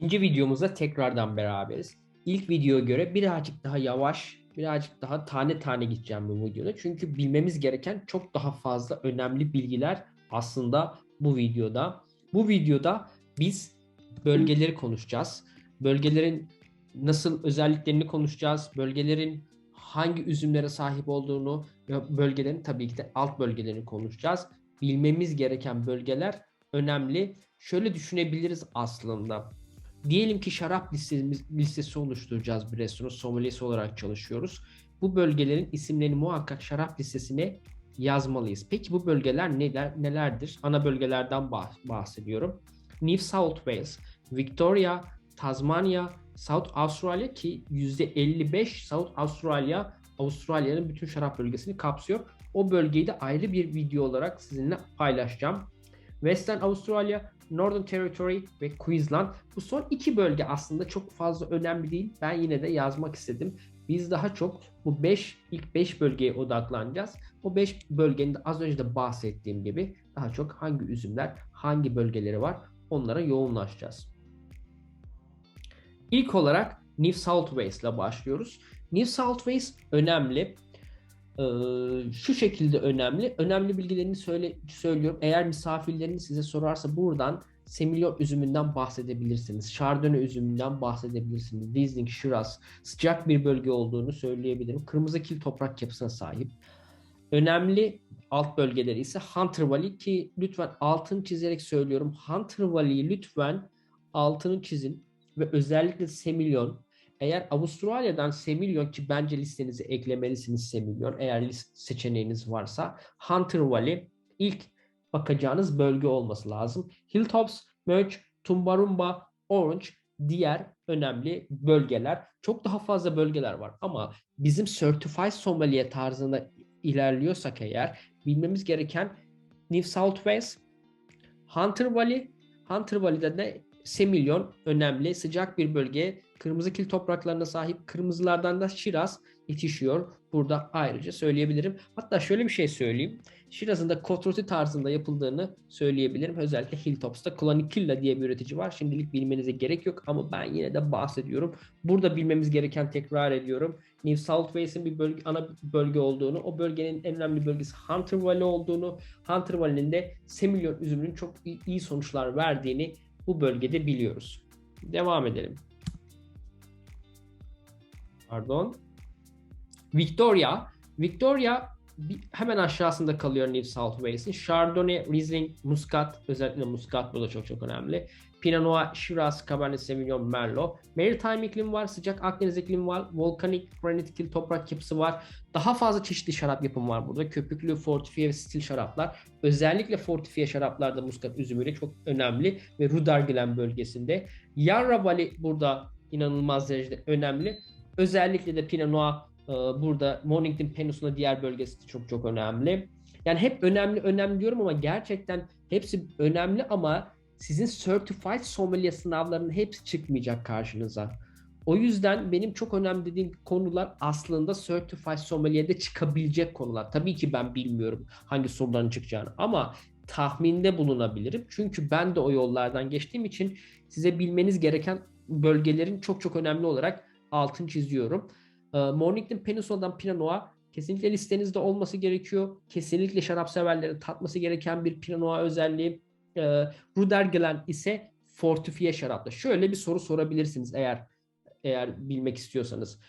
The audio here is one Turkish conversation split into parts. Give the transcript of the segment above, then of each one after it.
İkinci videomuzda tekrardan beraberiz. İlk videoya göre birazcık daha yavaş, birazcık daha tane tane gideceğim bu videoda. Çünkü bilmemiz gereken çok daha fazla önemli bilgiler aslında bu videoda. Bu videoda biz bölgeleri konuşacağız. Bölgelerin nasıl özelliklerini konuşacağız. Bölgelerin hangi üzümlere sahip olduğunu bölgelerin tabii ki de alt bölgelerini konuşacağız. Bilmemiz gereken bölgeler önemli. Şöyle düşünebiliriz aslında. Diyelim ki şarap listemiz, listesi oluşturacağız bir restoran sommeliers olarak çalışıyoruz. Bu bölgelerin isimlerini muhakkak şarap listesine yazmalıyız. Peki bu bölgeler neler nelerdir? Ana bölgelerden bah- bahsediyorum. New South Wales, Victoria, Tasmania, South Australia ki %55 South Australia Avustralya'nın bütün şarap bölgesini kapsıyor. O bölgeyi de ayrı bir video olarak sizinle paylaşacağım. Western Australia, Northern Territory ve Queensland. Bu son iki bölge aslında çok fazla önemli değil. Ben yine de yazmak istedim. Biz daha çok bu 5 ilk 5 bölgeye odaklanacağız. O 5 bölgenin de az önce de bahsettiğim gibi daha çok hangi üzümler, hangi bölgeleri var onlara yoğunlaşacağız. İlk olarak New South Wales ile başlıyoruz. New South Wales önemli. Ee, şu şekilde önemli. Önemli bilgilerini söyle, söylüyorum. Eğer misafirleriniz size sorarsa buradan Semillon üzümünden bahsedebilirsiniz. Chardonnay üzümünden bahsedebilirsiniz. Riesling, Shiraz sıcak bir bölge olduğunu söyleyebilirim. Kırmızı kil toprak yapısına sahip. Önemli alt bölgeleri ise Hunter Valley ki lütfen altını çizerek söylüyorum. Hunter Valley'i lütfen altını çizin ve özellikle Semillon eğer Avustralya'dan Semillon ki bence listenize eklemelisiniz Semillon eğer list seçeneğiniz varsa Hunter Valley ilk bakacağınız bölge olması lazım. Hilltops, Merch, Tumbarumba, Orange diğer önemli bölgeler. Çok daha fazla bölgeler var ama bizim Certified Sommelier tarzında ilerliyorsak eğer bilmemiz gereken New South Wales, Hunter Valley, Hunter Valley'de de Semillon önemli sıcak bir bölge. Kırmızı kil topraklarına sahip kırmızılardan da Şiraz yetişiyor. Burada ayrıca söyleyebilirim. Hatta şöyle bir şey söyleyeyim. Şiraz'ın da Kotroti tarzında yapıldığını söyleyebilirim. Özellikle Hilltops'ta Klonikilla diye bir üretici var. Şimdilik bilmenize gerek yok ama ben yine de bahsediyorum. Burada bilmemiz gereken tekrar ediyorum. New South Wales'in bir bölge, ana bölge olduğunu, o bölgenin en önemli bölgesi Hunter Valley olduğunu, Hunter Valley'nin de Semillon üzümünün çok iyi sonuçlar verdiğini bu bölgede biliyoruz. Devam edelim. Pardon. Victoria. Victoria hemen aşağısında kalıyor New South Wales'in. Chardonnay, Riesling, Muscat, özellikle Muscat burada çok çok önemli. Pinot Noir, Shiraz, Cabernet Sauvignon, Merlot. Maritime iklim var, sıcak Akdeniz iklim var, volkanik, granitikil toprak yapısı var. Daha fazla çeşitli şarap yapım var burada. Köpüklü, fortifiye ve stil şaraplar. Özellikle fortifiye şaraplarda Muscat üzümüyle çok önemli ve Rudarglen bölgesinde. Yarra Valley burada inanılmaz derecede önemli. Özellikle de Pinot Noir e, burada Mornington Peninsula diğer bölgesi çok çok önemli. Yani hep önemli önemli diyorum ama gerçekten hepsi önemli ama sizin Certified Sommelier sınavlarının hepsi çıkmayacak karşınıza. O yüzden benim çok önemli dediğim konular aslında Certified Sommelier'de çıkabilecek konular. Tabii ki ben bilmiyorum hangi soruların çıkacağını ama tahminde bulunabilirim. Çünkü ben de o yollardan geçtiğim için size bilmeniz gereken bölgelerin çok çok önemli olarak altını çiziyorum. Ee, Mornington Peninsula'dan Pinot kesinlikle listenizde olması gerekiyor. Kesinlikle şarap severlerin tatması gereken bir Pinot Noir özelliği. E, Ruderglen ise fortifiye şarapta. Şöyle bir soru sorabilirsiniz eğer eğer bilmek istiyorsanız.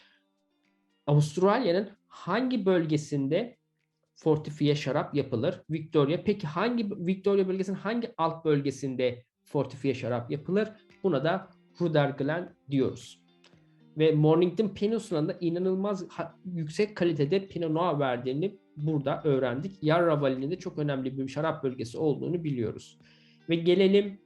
Avustralya'nın hangi bölgesinde fortifiye şarap yapılır? Victoria. Peki hangi Victoria bölgesinin hangi alt bölgesinde fortifiye şarap yapılır? Buna da Ruderglen diyoruz. Ve Mornington Peninsula'da inanılmaz yüksek kalitede Pinot Noir verdiğini burada öğrendik. Yarra Valley'nin de çok önemli bir şarap bölgesi olduğunu biliyoruz. Ve gelelim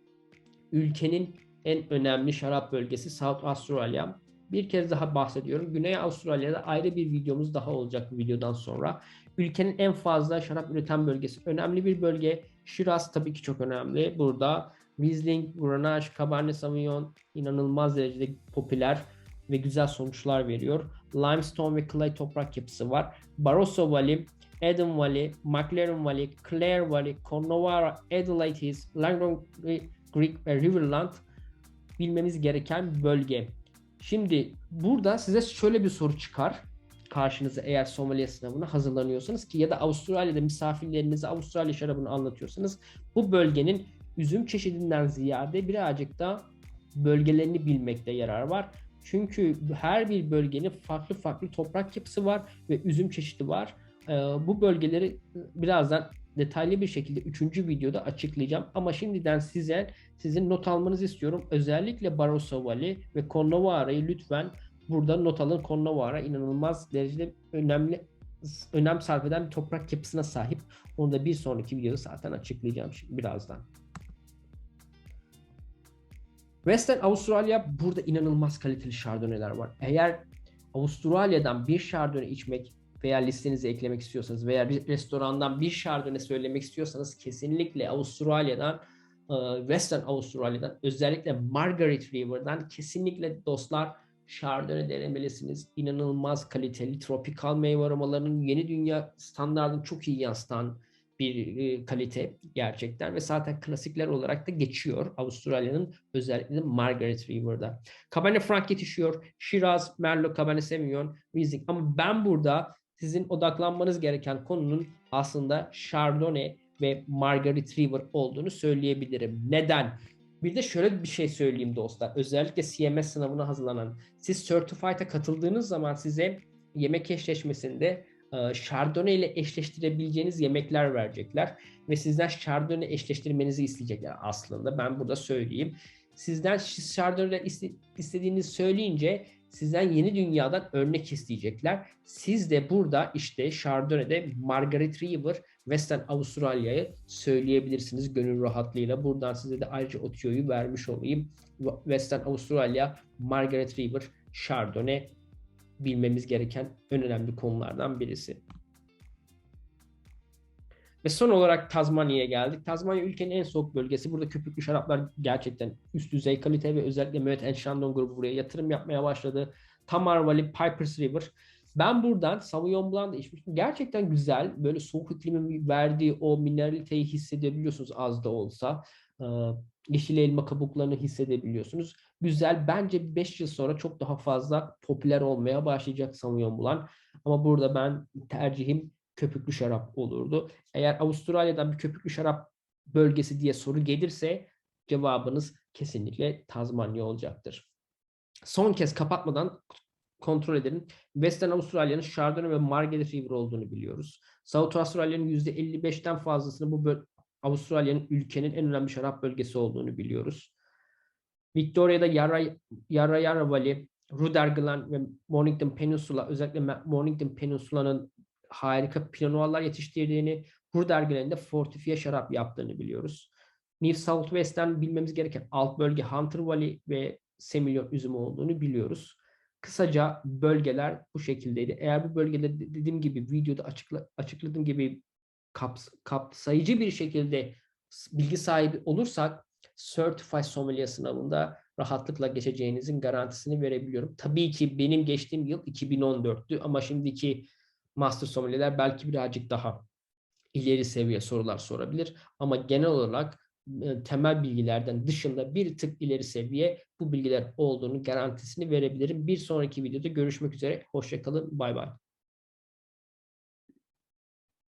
ülkenin en önemli şarap bölgesi South Australia. Bir kez daha bahsediyorum. Güney Avustralya'da ayrı bir videomuz daha olacak bu videodan sonra. Ülkenin en fazla şarap üreten bölgesi. Önemli bir bölge. Shiraz tabii ki çok önemli. Burada Riesling, Grenache, Cabernet Sauvignon inanılmaz derecede popüler ve güzel sonuçlar veriyor. Limestone ve clay toprak yapısı var. Barroso Valley, Eden Valley, McLaren Valley, Clare Valley, Coonawarra, Adelaide Hills, Langdon Creek ve Riverland bilmemiz gereken bölge. Şimdi burada size şöyle bir soru çıkar karşınıza eğer sommelier sınavına hazırlanıyorsanız ki ya da Avustralya'da misafirlerinize Avustralya şarabını anlatıyorsanız bu bölgenin üzüm çeşidinden ziyade birazcık da bölgelerini bilmekte yarar var. Çünkü her bir bölgenin farklı farklı toprak yapısı var ve üzüm çeşidi var. Ee, bu bölgeleri birazdan detaylı bir şekilde 3. videoda açıklayacağım. Ama şimdiden size sizin not almanızı istiyorum. Özellikle Barossa Valley ve Coonawarra'yı lütfen burada not alın. Coonawarra inanılmaz derecede önemli önem sarf eden bir toprak yapısına sahip. Onu da bir sonraki videoda zaten açıklayacağım şimdi birazdan. Western Avustralya burada inanılmaz kaliteli şardonnaylar var. Eğer Avustralya'dan bir şardonnay içmek veya listenize eklemek istiyorsanız veya bir restorandan bir şardonnay söylemek istiyorsanız kesinlikle Avustralya'dan e, Western Avustralya'dan özellikle Margaret River'dan kesinlikle dostlar Chardonnay denemelisiniz. İnanılmaz kaliteli tropikal meyve aromalarının yeni dünya standartını çok iyi yansıtan bir e, kalite gerçekten ve zaten klasikler olarak da geçiyor Avustralya'nın özellikle Margaret River'da. Cabernet Franc yetişiyor. Shiraz, Merlot, Cabernet Sauvignon, Riesling ama ben burada sizin odaklanmanız gereken konunun aslında Chardonnay ve Margaret River olduğunu söyleyebilirim. Neden? Bir de şöyle bir şey söyleyeyim dostlar. Özellikle CMS sınavına hazırlanan. Siz Certified'a katıldığınız zaman size yemek eşleşmesinde Chardonnay ile eşleştirebileceğiniz yemekler verecekler. Ve sizden Chardonnay eşleştirmenizi isteyecekler aslında. Ben burada söyleyeyim. Sizden Chardonnay istediğinizi söyleyince sizden yeni dünyadan örnek isteyecekler. Siz de burada işte Chardonnay'de Margaret River Western Avustralya'yı söyleyebilirsiniz gönül rahatlığıyla. Buradan size de ayrıca o tüyoyu vermiş olayım. Western Avustralya, Margaret River, Chardonnay bilmemiz gereken en önemli konulardan birisi. Ve son olarak Tazmanya'ya geldik. Tazmanya ülkenin en soğuk bölgesi. Burada köpüklü şaraplar gerçekten üst düzey kalite ve özellikle Moet Chandon grubu buraya yatırım yapmaya başladı. Tamar Valley, Pipers River. Ben buradan Sauvignon Blanc da içmiştim. Gerçekten güzel. Böyle soğuk iklimin verdiği o mineraliteyi hissedebiliyorsunuz az da olsa. Yeşil elma kabuklarını hissedebiliyorsunuz. Güzel. Bence 5 yıl sonra çok daha fazla popüler olmaya başlayacak Sauvignon Blanc. Ama burada ben tercihim köpüklü şarap olurdu. Eğer Avustralya'dan bir köpüklü şarap bölgesi diye soru gelirse cevabınız kesinlikle Tazmanya olacaktır. Son kez kapatmadan kontrol edelim. Western Avustralya'nın Chardonnay ve Margaret River olduğunu biliyoruz. South Avustralya'nın %55'ten fazlasını bu Avustralya'nın ülkenin en önemli şarap bölgesi olduğunu biliyoruz. Victoria'da Yarra Yarra, Yarra Valley, Rudder ve Mornington Peninsula özellikle Mornington Peninsula'nın harika Pinot yetiştirdiğini, Rudder Glen'de fortifiye şarap yaptığını biliyoruz. New South West'ten bilmemiz gereken alt bölge Hunter Valley ve Semillon üzümü olduğunu biliyoruz. Kısaca bölgeler bu şekildeydi. Eğer bu bölgede dediğim gibi videoda açıkla, açıkladığım gibi kaps, kapsayıcı bir şekilde bilgi sahibi olursak Certified Sommelier sınavında rahatlıkla geçeceğinizin garantisini verebiliyorum. Tabii ki benim geçtiğim yıl 2014'tü ama şimdiki Master Sommelier'ler belki birazcık daha ileri seviye sorular sorabilir ama genel olarak e, temel bilgilerden dışında bir tık ileri seviye bu bilgiler olduğunu garantisini verebilirim. Bir sonraki videoda görüşmek üzere. Hoşçakalın. Bay bay.